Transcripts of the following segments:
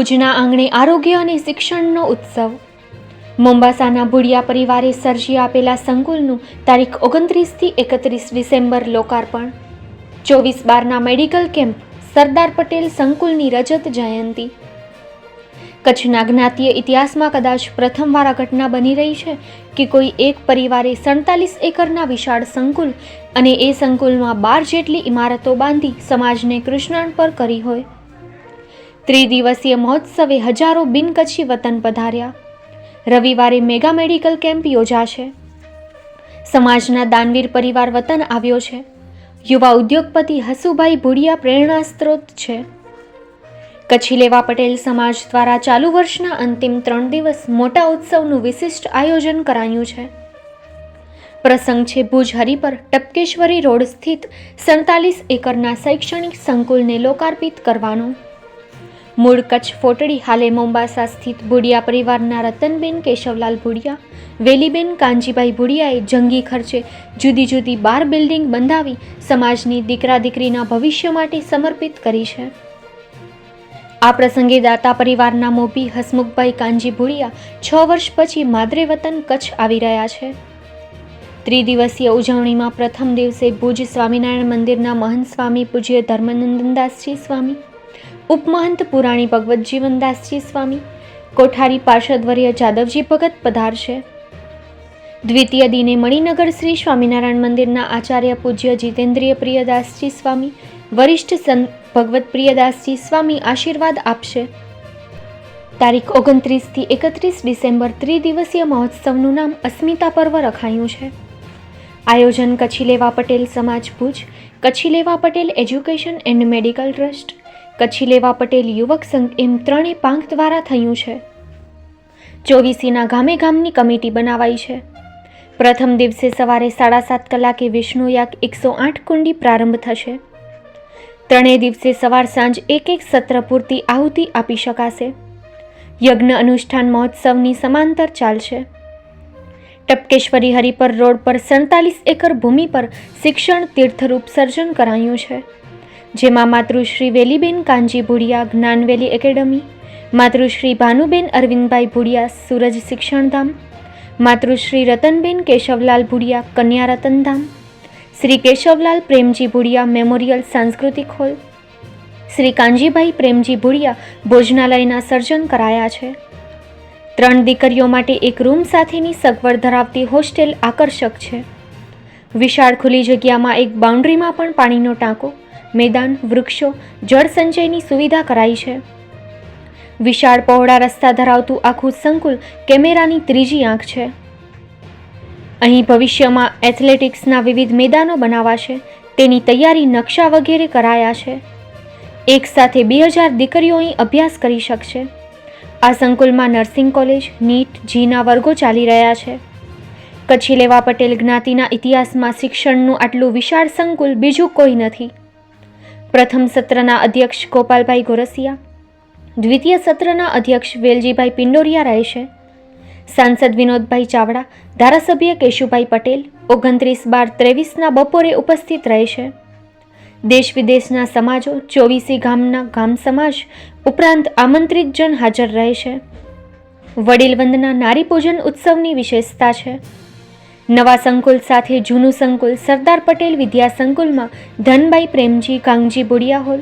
ભુજના આંગણે આરોગ્ય અને શિક્ષણનો ઉત્સવ. મોમ્બાસાના ભુડિયા પરિવારે સર્જી આપેલા સંકુલનું તારીખ ઓગણત્રીસથી એકત્રીસ ડિસેમ્બર લોકાર્પણ. ચોવીસ બારના મેડિકલ કેમ્પ, સરદાર પટેલ સંકુલની રજત જયંતી. કચ્છના જ્ઞાતીય ઇતિહાસમાં કદાચ પ્રથમવાર આ ઘટના બની રહી છે કે કોઈ એક પરિવારે સડતાલીસ એકરના વિશાળ સંકુલ અને એ સંકુલમાં બાર જેટલી ઇમારતો બાંધી સમાજને કૃષ્ણ પર કરી હોય. ત્રિદિવસીય મહોત્સવે હજારો બિનકચ્છી વતન પધાર્યા. રવિવારે મેગા મેડિકલ કેમ્પ યોજાશે. સમાજના દાનવીર પરિવાર વતન આવ્યો છે. યુવા ઉદ્યોગપતિ હસુભાઈ ભુડિયા પ્રેરણા સ્ત્રોત છે. કચ્છી લેવા પટેલ સમાજ દ્વારા ચાલુ વર્ષના અંતિમ ત્રણ દિવસ મોટા ઉત્સવનું વિશિષ્ટ આયોજન કરાયું છે. પ્રસંગ છે ભુજ હરિપર, ટપકેશ્વરી રોડ સ્થિત, સડતાલીસ એકરના શૈક્ષણિક સંકુલને લોકાર્પિત કરવાનો. મૂળ કચ્છ ફોટડી હાલે મોમ્બાસા સ્થિત ભુડિયા પરિવારના રતનબેન, કેશવલાલ ભુડિયા, વેલીબેન કાંજીભાઈ ભુડિયાએ જંગી ખર્ચે જુદી જુદી બાર બિલ્ડિંગ બંધાવી સમાજની દીકરા દીકરીના ભવિષ્ય માટે સમર્પિત કરી છે. આ પ્રસંગે દાતા પરિવારના મોભી હસમુખભાઈ કાંજી ભુડિયા છ વર્ષ પછી માદરે વતન કચ્છ આવી રહ્યા છે. ત્રિદિવસીય ઉજવણીમાં પ્રથમ દિવસે ભુજ સ્વામિનારાયણ મંદિરના મહંત સ્વામી પૂજ્ય ધર્મનંદનદાસજી સ્વામી ઉપમહંત પુરાણી ભગવતજીવનદાસજી સ્વામી. કોઠારી પાર્ષદવર્ય જાદવજી ભગત પધારશે દ્વિતીય દિને મણિનગર શ્રી સ્વામિનારાયણ મંદિરના આચાર્ય પૂજ્ય જીતેન્દ્રિય પ્રિયદાસજી સ્વામી, વરિષ્ઠ સંત ભગવત પ્રિયદાસજી સ્વામી આશીર્વાદ આપશે. તારીખ ઓગણત્રીસથી એકત્રીસ ડિસેમ્બર ત્રિદિવસીય મહોત્સવનું નામ અસ્મિતા પર્વ રખાયું છે. આયોજન કચ્છી લેવા પટેલ સમાજ Bhuj Kutchi Leva Patel education and medical trust Kutchi Leva Patel યુવક સંઘ એમ ત્રણેય પાંખ દ્વારા થયું છે. ચોવીસીના ગામે ગામની કમિટી બનાવાઈ છે. પ્રથમ દિવસે સવારે સાડા સાત કલાકે વિષ્ણુયાગ એકસો આઠ કુંડી પ્રારંભ થશે. ત્રણેય દિવસે સવાર સાંજ એક એક સત્ર પૂરતી આહુતિ આપી શકાશે. યજ્ઞ અનુષ્ઠાન મહોત્સવની સમાંતર ચાલશે. ટપકેશ્વરી હરિપર રોડ પર સડતાલીસ એકર ભૂમિ પર શિક્ષણ તીર્થરૂપ સર્જન કરાયું છે. જેમાં માતૃશ્રી વેલીબેન કાંજી ભુડિયા, જ્ઞાનવેલી એકેડમી, માતૃશ્રી ભાનુબેન અરવિંદભાઈ ભુડિયા, સૂરજ શિક્ષણધામ માતૃશ્રી રતનબેન કેશવલાલ ભુડિયા, કન્યા રતનધામ શ્રી કેશવલાલ પ્રેમજી ભુડિયા મેમોરિયલ સાંસ્કૃતિક હોલ, શ્રી કાંજીભાઈ પ્રેમજી ભુડિયા ભોજનાલયના સર્જન કરાયા છે. ત્રણ દીકરીઓ માટે એક રૂમ સાથેની સગવડ ધરાવતી હોસ્ટેલ આકર્ષક છે. વિશાળ ખુલ્લી જગ્યામાં એક બાઉન્ડ્રીમાં પણ પાણીનો ટાંકો મેદાન, વૃક્ષો, જળ સંચયની સુવિધા કરાઈ છે. વિશાળ પહોળા રસ્તા ધરાવતું આખું સંકુલ કેમેરાની ત્રીજી આંખ છે. અહીં ભવિષ્યમાં એથ્લેટિક્સના વિવિધ મેદાનો બનાવાશે, તેની તૈયારી નકશા વગેરે કરાયા છે. એક સાથે બે હજાર દીકરીઓ અહીં અભ્યાસ કરી શકશે. આ સંકુલમાં નર્સિંગ કોલેજ, નીટ, જીના વર્ગો ચાલી રહ્યા છે. કચ્છી લેવા પટેલ જ્ઞાતિના ઇતિહાસમાં શિક્ષણનું આટલું વિશાળ સંકુલ બીજું કોઈ નથી. પ્રથમ સત્રના અધ્યક્ષ ગોપાલભાઈ ગોરસિયા, દ્વિતીય સત્રના અધ્યક્ષ વેલજીભાઈ પિંડોરિયા રહેશે સાંસદ વિનોદભાઈ ચાવડા, ધારાસભ્ય કેશુભાઈ પટેલ, ઓગણત્રીસ બાર ત્રેવીસના બપોરે ઉપસ્થિત રહેશે દેશ વિદેશના સમાજો, ચોવીસી ગામના ગામ સમાજ ઉપરાંત આમંત્રિત જન હાજર રહેશે વડીલ વંદના નારી પૂજન ઉત્સવની વિશેષતા છે. નવા સંકુલ સાથે જૂનું સંકુલ સરદાર પટેલ વિદ્યા સંકુલમાં Dhanbhai Premji, Kangji Budiya hall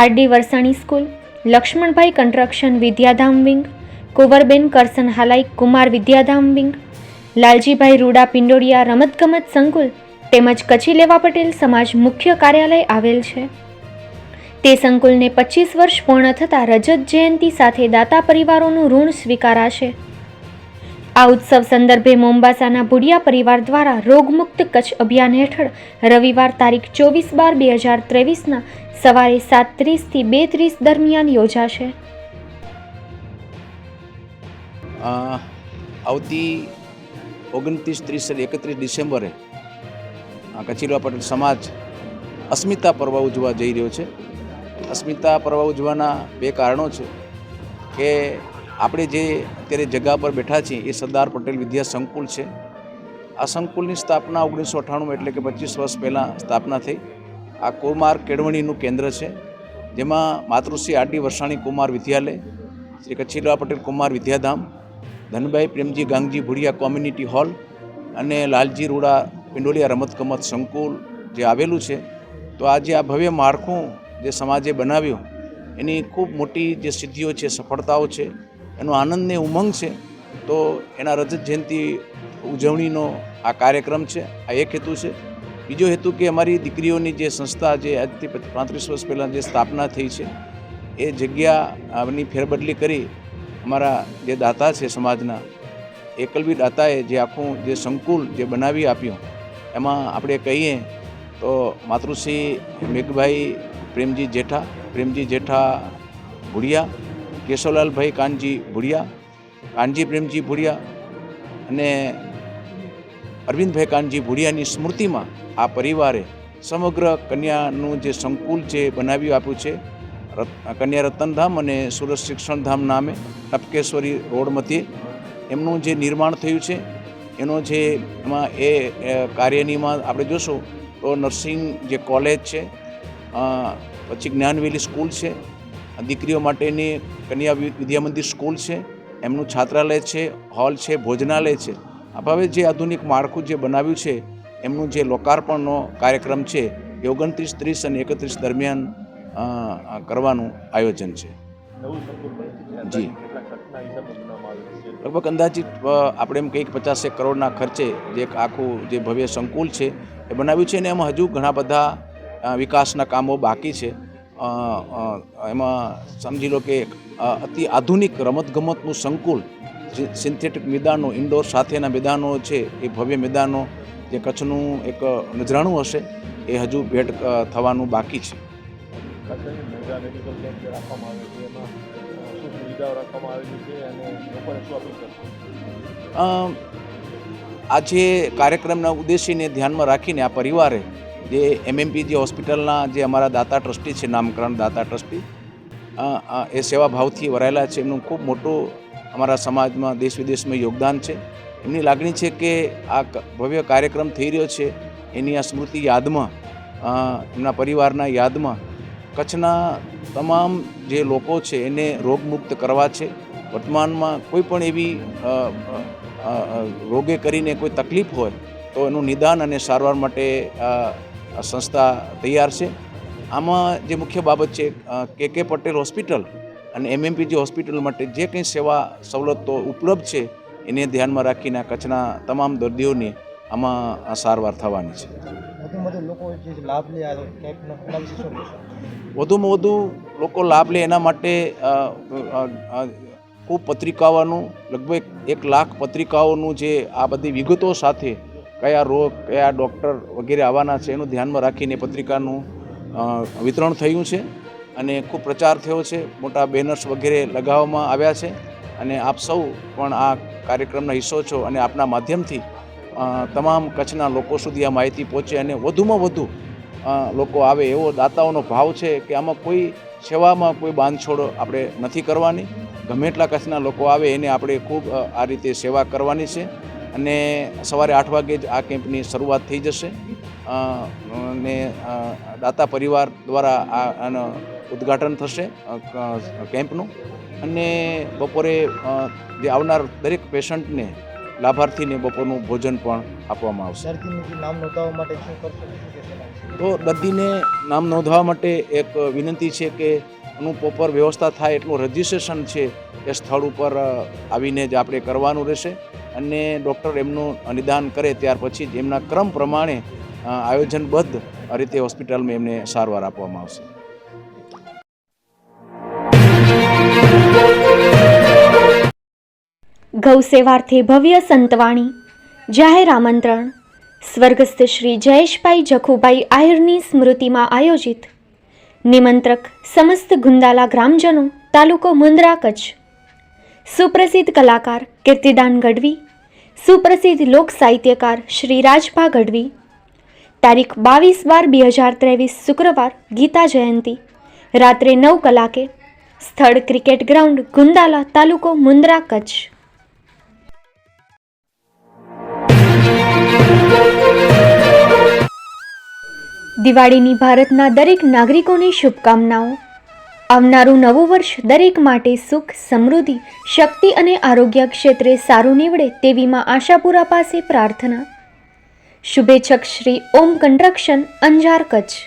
R D Varsani school, Laxmanbhai construction Vidyadham wing, Kunvarben Karsan Halai Kumar વિદ્યાધામ વિંગ, લાલજીભાઈ રૂડા પિંડોડિયા રમતગમત સંકુલ તેમજ કચ્છી લેવા પટેલ સમાજ મુખ્ય કાર્યાલય આવેલ છે. તે સંકુલને પચીસ વર્ષ પૂર્ણ થતાં રજત જયંતિ સાથે દાતા પરિવારોનું ઋણ સ્વીકારાશે. આ ઉત્સવ સંદર્ભે મોમ્બાસાના ભુડિયા પરિવાર દ્વારા રોગમુક્ત કચ્છ અભિયાન હેઠળ રવિવાર તારીખ ચોવીસ બાર બે હજાર ત્રેવીસના સવારે સાત ત્રીસથી બે ત્રીસ દરમિયાન યોજાશે. આવતી ઓગણત્રીસ ત્રીસ એકત્રીસ ડિસેમ્બરે કચીરવા પટેલ સમાજ અસ્મિતા પર્વ ઉજવા જઈ રહ્યો છે. અસ્મિતા પર્વ ઉજવાના બે કારણો છે કે આપણે જે અત્યારે જગા પર બેઠા છીએ એ સરદાર પટેલ વિદ્યા સંકુલ છે. આ સંકુલની સ્થાપના ઓગણીસો અઠ્ઠાણું એટલે કે પચીસ વર્ષ પહેલાં સ્થાપના થઈ. આ કુમાર કેળવણીનું કેન્દ્ર છે. જેમાં માતૃશ્રી આરડી વરસાણી કુમાર વિદ્યાલય, શ્રી કચ્છીલા પટેલ કુમાર વિદ્યાધામ, ધનભાઈ પ્રેમજી ગાંગજી ભુડિયા કોમ્યુનિટી હોલ અને લાલજી રૂડા પિંડોલિયા રમતગમત સંકુલ જે આવેલું છે. તો આજે આ ભવ્ય માળખું જે સમાજે બનાવ્યું, એની ખૂબ મોટી જે સિદ્ધિઓ છે, સફળતાઓ છે. એનો આનંદને ઉમંગ છે. તો એના રજત જયંતિ ઉજવણીનો આ કાર્યક્રમ છે, આ એક હેતુ છે. બીજો હેતુ કે અમારી દીકરીઓની જે સંસ્થા જે આજથી પાંત્રીસ વર્ષ પહેલાં જે સ્થાપના થઈ છે, એ જગ્યાની ફેરબદલી કરી અમારા જે દાતા છે સમાજના એકલવી દાતાએ જે આખું જે સંકુલ જે બનાવી આપ્યું, એમાં આપણે કહીએ તો માતૃશ્રી મેઘભાઈ પ્રેમજી જેઠા પ્રેમજી જેઠા ભુડિયા કેશવલાલભાઈ કાનજી ભુડિયા, કાનજી પ્રેમજી ભુડિયા અને અરવિંદભાઈ કાનજી ભુડિયાની સ્મૃતિમાં આ પરિવારે સમગ્ર કન્યાનું જે સંકુલ છે બનાવી આપ્યું છે. કન્યા રતનધામ અને સુરત શિક્ષણધામ નામે ટપકેશ્વરી રોડ મધ્યે એમનું જે નિર્માણ થયું છે, એનો જે એમાં એ કાર્યનીમાં આપણે જોશું તો નર્સિંગ જે કોલેજ છે પછી જ્ઞાનવેલી સ્કૂલ છે દીકરીઓ માટેની કન્યા વિદ્યામંદિર વિદ્યા મંદિર સ્કૂલ છે, એમનું છાત્રાલય છે, હોલ છે, ભોજનાલય છે. આ ભાવે જે આધુનિક માળખું જે બનાવ્યું છે, એમનું જે લોકાર્પણનો કાર્યક્રમ છે, એ ઓગણત્રીસ ત્રીસ અને એકત્રીસ દરમિયાન કરવાનું આયોજન છે. જી. લગભગ અંદાજિત આપણે એમ કહીએ કે પચાસેક કરોડના ખર્ચે જે એક આખું જે ભવ્ય સંકુલ છે, એ બનાવ્યું છે અને એમાં હજુ ઘણા બધા વિકાસના કામો બાકી છે. એમાં સમજી લો કે અતિ આધુનિક રમતગમતનું સંકુલ જે સિન્થેટિક મેદાનો ઇન્ડોર સાથેના મેદાનો છે એ ભવ્ય મેદાનો જે કચ્છનું એક નજરાણું હશે એ હજુ ભેટ થવાનું બાકી છે. ખાસની મેગા મેડિકલ કેમ્પ જે રાખવામાં આવે છે એમાં અ, શું સુવિધાઓ રાખવામાં આવેલી છે અને લોકોને શું અપીલ કરશો? અ, આ જે કાર્યક્રમના ઉદ્દેશ્યને ધ્યાનમાં રાખીને આ પરિવારે જે એમએમપી જે હોસ્પિટલના જે અમારા દાતા ટ્રસ્ટી છે, નામકરણ દાતા ટ્રસ્ટી એ સેવા એ સેવાભાવથી વરાયેલા છે. એમનું ખૂબ મોટું અમારા સમાજમાં દેશ વિદેશમાં યોગદાન છે. એમની લાગણી છે કે આ ભવ્ય કાર્યક્રમ થઈ રહ્યો છે. એની આ સ્મૃતિ યાદમાં એમના પરિવારના યાદમાં કચ્છના તમામ જે લોકો છે, એને રોગમુક્ત કરવા છે. વર્તમાનમાં કોઈ પણ એવી રોગે કરીને કોઈ તકલીફ હોય, તો એનું નિદાન અને સારવાર માટે સંસ્થા તૈયાર છે. આમાં જે મુખ્ય બાબત છે કે કે પટેલ હોસ્પિટલ અને એમએમપીજી હોસ્પિટલ માટે જે કંઈ સેવા સવલતો ઉપલબ્ધ છે એને ધ્યાનમાં રાખીને કચ્છના તમામ દર્દીઓની આમાં સારવાર થવાની છે. વધુમાં વધુ લોકો લાભ લે એના માટે ખૂબ પત્રિકાઓનું લગભગ એક લાખ પત્રિકાઓનું જે આ બધી વિગતો સાથે કયા રોગ, કયા ડૉક્ટર વગેરે આવવાના છે એનું ધ્યાનમાં રાખીને પત્રિકાનું વિતરણ થયું છે અને ખૂબ પ્રચાર થયો છે. મોટા બેનર્સ વગેરે લગાવવામાં આવ્યા છે અને આપ સૌ પણ આ કાર્યક્રમના હિસ્સો છો અને આપના માધ્યમથી તમામ કચ્છના લોકો સુધી આ માહિતી પહોંચે અને વધુમાં વધુ લોકો આવે એવો દાતાઓનો ભાવ છે કે આમાં કોઈ સેવામાં કોઈ બાંધછોડ આપણે નથી કરવાની. ગમે એટલા કચ્છના લોકો આવે એને આપણે ખૂબ આ રીતે સેવા કરવાની છે. અને સવારે આઠ વાગે જ આ કેમ્પની શરૂઆત થઈ જશે. ને દાતા પરિવાર દ્વારા આ આનો ઉદ્ઘાટન થશે કેમ્પનું. અને બપોરે જે આવનાર દરેક પેશન્ટને લાભાર્થીને બપોરનું ભોજન પણ આપવામાં આવશે. નામ નોંધાવવા માટે શું? તો દર્દીને નામ નોંધવા માટે એક વિનંતી છે કે એનું પ્રોપર વ્યવસ્થા થાય એટલું રજિસ્ટ્રેશન છે એ સ્થળ ઉપર આવીને જ આપણે કરવાનું રહેશે. અને ડૉક્ટર એમનું નિદાન કરે ત્યાર પછી જ એમના ક્રમ પ્રમાણે આયોજનબદ્ધ રીતે હોસ્પિટલમાં એમને સારવાર આપવામાં આવશે. ગૌસેવાર્થે ભવ્ય સંતવાણી. જાહેર આમંત્રણ. સ્વર્ગસ્થ શ્રી જયેશભાઈ જખુભાઈ આહિરની સ્મૃતિમાં આયોજિત. નિમંત્રક સમસ્ત ગુંદાલા ગ્રામજનો, તાલુકો મુંદ્રા કચ્છ. સુપ્રસિદ્ધ કલાકાર કીર્તિદાન ગઢવી. સુપ્રસિદ્ધ લોક સાહિત્યકાર શ્રી રાજભા ગઢવી તારીખ બાવીસ બાર બે હજાર ત્રેવીસ શુક્રવાર ગીતા જયંતી. રાત્રે નવ કલાકે સ્થળ ક્રિકેટ ગ્રાઉન્ડ ગુંદાલા તાલુકો મુન્દ્રા કચ્છ. દિવાળીની ભારતના દરેક નાગરિકોની શુભકામનાઓ. આવનારું નવું વર્ષ દરેક માટે સુખ, સમૃદ્ધિ, શક્તિ અને આરોગ્ય ક્ષેત્રે સારું નીવડે તેવીમાં આશાપુરા પાસે પ્રાર્થના. શુભેચ્છક Shri Om construction, Anjar Kutch.